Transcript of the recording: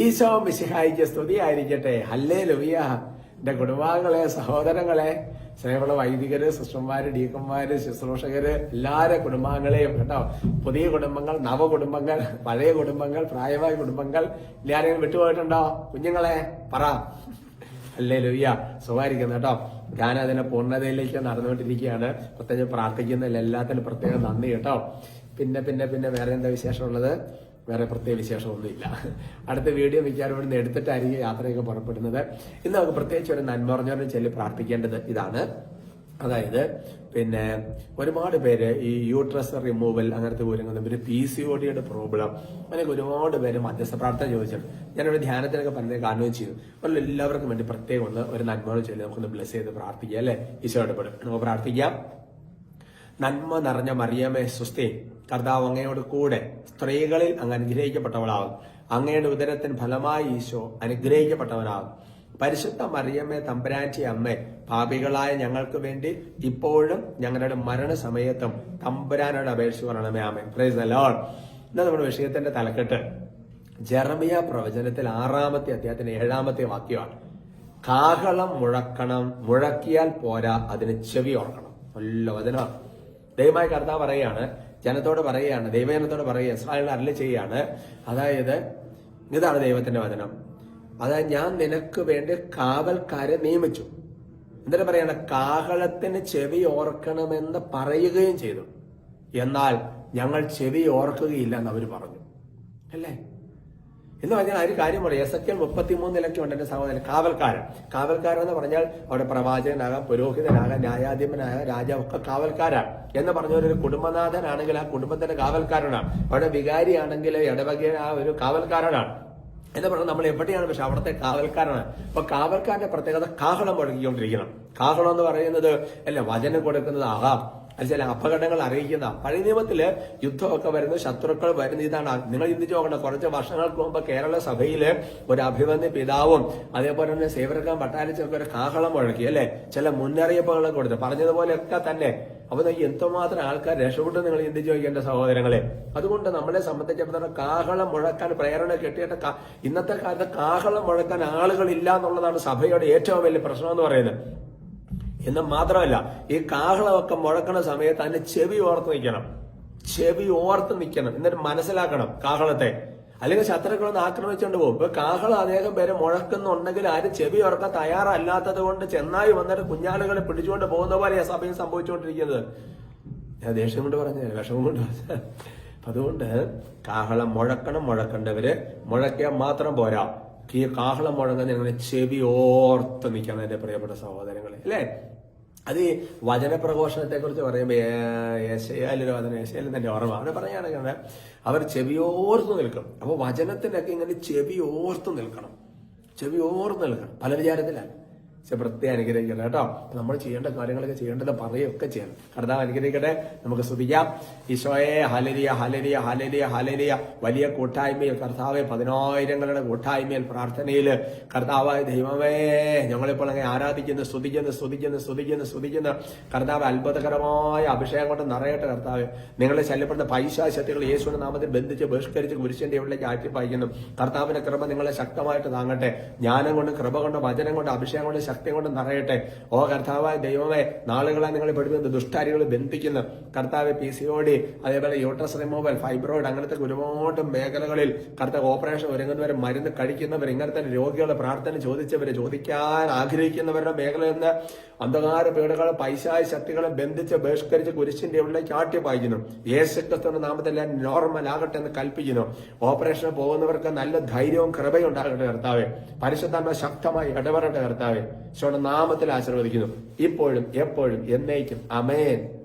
ഈശോ മിശിഹായിക്ക് സ്തുതിയായിരിക്കട്ടെ ഹല്ലേ ലുവിയ എന്റെ കുടുംബാംഗങ്ങളെ സഹോദരങ്ങളെ സ്നേഹമുള്ള വൈദികര് സിസ്റ്റർമാര് ഡീക്കന്മാര് ശുശ്രൂഷകര് എല്ലാവരും കുടുംബാംഗങ്ങളെയും കേട്ടോ. പുതിയ കുടുംബങ്ങൾ നവ കുടുംബങ്ങൾ പഴയ കുടുംബങ്ങൾ പ്രായമായ കുടുംബങ്ങൾ. എല്ലാരെയും വിട്ടുപോയിട്ടുണ്ടോ? കുഞ്ഞുങ്ങളെ പറ. അല്ലേ ലുയ്യ സുഖമായിരിക്കുന്നു കേട്ടോ. ഞാൻ അതിനെ പൂർണതയിലേക്ക് നടന്നുകൊണ്ടിരിക്കുകയാണ്. പ്രത്യേകിച്ച് പ്രാർത്ഥിക്കുന്നതിൽ എല്ലാത്തിനും പ്രത്യേകം നന്ദി കേട്ടോ. പിന്നെ പിന്നെ പിന്നെ വേറെ എന്താ വിശേഷമുള്ളത്? വേറെ പ്രത്യേക വിശേഷമൊന്നുമില്ല. അടുത്ത വീഡിയോ മിക്കവാറും ഇവിടുന്ന് എടുത്തിട്ടായിരിക്കും യാത്രയൊക്കെ പുറപ്പെടുന്നത്. ഇന്ന് നമുക്ക് പ്രത്യേകിച്ച് ഒരു നന്മറിഞ്ഞവരെ ചൊല്ലി പ്രാർത്ഥിക്കേണ്ടത് ഇതാണ്. അതായത് പിന്നെ ഒരുപാട് പേര് ഈ യൂട്രസ് റിമൂവൽ അങ്ങനത്തെ ഒരുങ്ങുന്ന പിന്നെ പി സി ഒ പ്രോബ്ലം അങ്ങനെയൊക്കെ ഒരുപാട് പേര് മധ്യസ്ഥ പ്രാർത്ഥന ചോദിച്ചിട്ടുണ്ട്. ഞാനിവിടെ ധ്യാനത്തിനൊക്കെ പറഞ്ഞ കാണുകയും ചെയ്തു അപ്പോൾ എല്ലാവർക്കും വേണ്ടി പ്രത്യേകം ഒന്ന് ഒരു നന്മ ചൊല്ലി നമുക്കൊന്ന് ബ്ലസ് ചെയ്ത് പ്രാർത്ഥിക്കാം അല്ലേ? ഈശോയുടെ പെടും നമുക്ക് പ്രാർത്ഥിക്കാം. നന്മ നിറഞ്ഞ മറിയമേ സുസ്ഥി കർത്താവ് അങ്ങയോട് കൂടെ സ്ത്രീകളിൽ അങ്ങ് അനുഗ്രഹിക്കപ്പെട്ടവളാകും. അങ്ങയുടെ ഉദരത്തിന് ഫലമായി ഈശോ അനുഗ്രഹിക്കപ്പെട്ടവനാകും. പരിശുദ്ധ മറിയമ്മേ തമ്പുരാറ്റി അമ്മ പാപികളായ ഞങ്ങൾക്ക് വേണ്ടി ഇപ്പോഴും ഞങ്ങളുടെ മരണസമയത്തും തമ്പുരാനോട് അപേക്ഷ പറയണമേ ആമേ പ്രൈസ് അലോൺ ഇന്ന് നമ്മുടെ വിഷയത്തിന്റെ തലക്കെട്ട് ജർമിയ പ്രവചനത്തിൽ ആറാമത്തെ അദ്ദേഹത്തിന്റെ ഏഴാമത്തെ വാക്യമാണ്. കാഹളം മുഴക്കണം മുഴക്കിയാൽ പോരാ അതിന് ചെവി ഓർക്കണം നല്ല വചനമാണ്. ദൈവമായ കർത്താവ് പറയാണ് ജനത്തോട് പറയുകയാണ് ദൈവജനത്തോട് പറയുക ഇസ്രായേലിനെ അരളി ചെയ്യാണ് അതായത് ഇതാണ് ദൈവത്തിന്റെ വചനം. അതായത് ഞാൻ നിനക്ക് വേണ്ടി കാവൽക്കാരെ നിയമിച്ചു. എന്നിട്ട് പറയാണ്? കാഹളത്തിന് ചെവി ഓർക്കണമെന്ന് പറയുകയും ചെയ്തു. എന്നാൽ ഞങ്ങൾ ചെവി ഓർക്കുകയില്ല എന്ന് അവർ പറഞ്ഞു. അല്ലേ? എന്ന് പറഞ്ഞാൽ ആ ഒരു കാര്യം പറയും. എസ് മുപ്പത്തി മൂന്ന് ലക്ഷം ഉണ്ട് എന്റെ സഹോദരൻ. കാവൽക്കാരൻ. കാവൽക്കാരൻ എന്ന് പറഞ്ഞാൽ അവിടെ പ്രവാചകനാകാം പുരോഹിതനാകാം ന്യായാധിപനാകാം രാജാവൊക്കെ കാവൽക്കാരാണ് എന്ന് പറഞ്ഞ ഒരു കുടുംബനാഥനാണെങ്കിൽ ആ കുടുംബത്തിന്റെ കാവൽക്കാരനാണ്. അവിടെ വികാരിയാണെങ്കിൽ ഇടവക ആ ഒരു കാവൽക്കാരനാണ്. എന്ന് പറഞ്ഞാൽ നമ്മൾ എവിടെയാണ് പക്ഷെ അവിടുത്തെ കാവൽക്കാരാണ് അപ്പൊ കാവൽക്കാരന്റെ പ്രത്യേകത കാഹളം മുഴക്കിക്കൊണ്ടിരിക്കണം. കാഹളം എന്ന് പറയുന്നത് അല്ല വചനം കൊടുക്കുന്നത് ആകാം ചില അപകടങ്ങൾ അറിയിക്കുന്ന. പഴയ നിയമത്തിൽ യുദ്ധമൊക്കെ വരുന്ന ശത്രുക്കൾ വരുന്ന. ഇതാണ് നിങ്ങൾ ചിന്തിച്ചു നോക്കണം കുറച്ച് വർഷങ്ങൾക്ക് മുമ്പ് കേരള സഭയിൽ ഒരു അഭിമന്യ പിതാവും അതേപോലെ തന്നെ സേവരക്കാൻ പട്ടാരിച്ചൊക്കെ ഒരു കാഹളം മുഴക്കി അല്ലെ? ചില മുന്നറിയിപ്പുകളൊക്കെ കൊടുത്തു. പറഞ്ഞതുപോലെയൊക്കെ തന്നെ. അപ്പൊ എന്തുമാത്രം ആൾക്കാർ രക്ഷപ്പെട്ടു നിങ്ങൾ ചിന്തിച്ചു നോക്കി സഹോദരങ്ങളെ. അതുകൊണ്ട് നമ്മളെ സംബന്ധിച്ചിടത്തോളം കാഹളം മുഴക്കാൻ പ്രേരണ കിട്ടിയിട്ട് ഇന്നത്തെ കാലത്ത് കാഹളം മുഴക്കാൻ ആളുകളില്ല എന്നുള്ളതാണ് സഭയുടെ ഏറ്റവും വലിയ പ്രശ്നം എന്ന് പറയുന്നത്. എന്ന് മാത്രമല്ല ഈ കാഹളമൊക്കെ മുഴക്കണ സമയത്ത് അതിന്റെ ചെവി ഓർത്ത് നിൽക്കണം. ചെവി ഓർത്ത് നിൽക്കണം. എന്നിട്ട് മനസ്സിലാക്കണം കാഹളത്തെ. അല്ലെങ്കിൽ ശത്രുക്കളൊന്ന് ആക്രമിച്ചുകൊണ്ട് പോകും. ഇപ്പൊ കാഹളം അനേകം പേര് മുഴക്കുന്നുണ്ടെങ്കിൽ ആരും ചെവി ഉറക്കാൻ തയ്യാറല്ലാത്തത് കൊണ്ട് ചെന്നായി വന്നിട്ട് കുഞ്ഞാളുകളെ പിടിച്ചുകൊണ്ട് പോകുന്ന പോലെയാണ് സഭയിൽ സംഭവിച്ചുകൊണ്ടിരിക്കുന്നത്. ഞാൻ ദേഷ്യം കൊണ്ട് പറഞ്ഞു വിഷമം കൊണ്ട് പറഞ്ഞു അതുകൊണ്ട് കാഹളം മുഴക്കണം മുഴക്കേണ്ടവര് മുഴക്കിയാൽ മാത്രം പോരാ. ഈ കാഹളം മുഴങ്ങാൻ നിങ്ങളെ ചെവി ഓർത്ത് നിൽക്കണം എന്റെ പ്രിയപ്പെട്ട സഹോദരങ്ങളെ അല്ലേ? അത് ഈ വചനപ്രഘോഷണത്തെ കുറിച്ച് പറയുമ്പോൾ ഏശയാലൊരു വചനം ഏശയാലും തന്നെ ഓർമ്മ. അവിടെ പറയുകയാണെങ്കിൽ അവർ ചെവിയോർത്ത് നിൽക്കും. അപ്പൊ വചനത്തിനൊക്കെ ഇങ്ങനെ ചെവിയോർത്ത് നിൽക്കണം. ചെവിയോർത്ത് നിൽക്കണം. പല വിചാരത്തിലാണ്. പക്ഷെ പ്രത്യേകം അനുഗ്രഹിക്കണം കേട്ടോ. നമ്മൾ ചെയ്യേണ്ട കാര്യങ്ങളൊക്കെ ചെയ്യേണ്ടത് പറയുകയൊക്കെ ചെയ്യണം. കർത്താവ് അനുഗ്രഹിക്കട്ടെ. നമുക്ക് ശ്രദ്ധിക്കാം ഈശോയെ ഹലരിയ ഹലരിയ ഹലരിയ ഹലരിയ വലിയ കൂട്ടായ്മയിൽ കർത്താവെ പതിനായിരങ്ങളുടെ കൂട്ടായ്മയിൽ പ്രാർത്ഥനയിൽ കർത്താവായ ദൈവമേ ഞങ്ങളിപ്പോൾ അങ്ങനെ ആരാധിക്കുന്നു സ്തുതിക്കുന്നു സ്തുതിക്കുന്നു സ്തുതിക്കുന്നു സ്തുതിക്കുന്നു. കർത്താവ് അത്ഭുതകരമായ അഭിഷേകം കൊണ്ട് നിറയട്ടെ കർത്താവ്. നിങ്ങളെ ശല്യപ്പെടുന്ന പൈശാശക്തികൾ യേശുവിന്റെ നാമത്തിൽ ബന്ധിച്ച് ബഹിഷ്കരിച്ച് കുരിശന്റെ ഉള്ളിലേക്ക് ആറ്റി പായിക്കുന്നു കർത്താവിന്റെ കൃപ നിങ്ങളെ ശക്തമായിട്ട് താങ്ങട്ടെ. ജ്ഞാനം കൊണ്ട് കൃപ കൊണ്ട് വചനം കൊണ്ട് അഭിഷേകം കൊണ്ട് ശക്തി കൊണ്ട് നിറയട്ടെ. ഓ കർത്താവായ ദൈവമേ നാളുകളെ നിങ്ങൾ പഠിപ്പിക്കുന്നത് ദുഷ്ടാരികൾ ബന്ധിക്കുന്നു. കർത്താവ് പി സി ഒ ഡി അതേപോലെ യൂട്രസ് റിമൂവൽ ഫൈബ്രോയിഡ് അങ്ങനത്തെ ഒരുപാട് മേഖലകളിൽ കർത്താവ് ഓപ്പറേഷൻ ഒരുങ്ങുന്നവർ മരുന്ന് കഴിക്കുന്നവർ ഇങ്ങനത്തെ രോഗികളെ പ്രാർത്ഥന ചോദിച്ചവർ ചോദിക്കാൻ ആഗ്രഹിക്കുന്നവരുടെ മേഖലയിൽ നിന്ന് അന്ധകാര പേടുകൾ പൈശായ ശക്തികളെ ബന്ധിച്ച് ബഹിഷ്കരിച്ച് കുരിശിന്റെ ഉള്ളിലേക്ക് ആട്ടി പായിക്കുന്നു യേശുക്രിസ്തുവിന്റെ നാമത്തിൽ നോർമൽ ആകട്ടെ എന്ന് കൽപ്പിക്കുന്നു. ഓപ്പറേഷന് പോകുന്നവർക്ക് നല്ല ധൈര്യവും കൃപയും ഉണ്ടാകട്ടെ കർത്താവെ. പരിശുദ്ധ ശക്തമായി ഇടപെടട്ടെ കർത്താവെ. ഈശോയുടെ നാമത്തിൽ ആശീർവദിക്കുന്നു. ഇപ്പോഴും എപ്പോഴും എന്നേക്കും. അമേൻ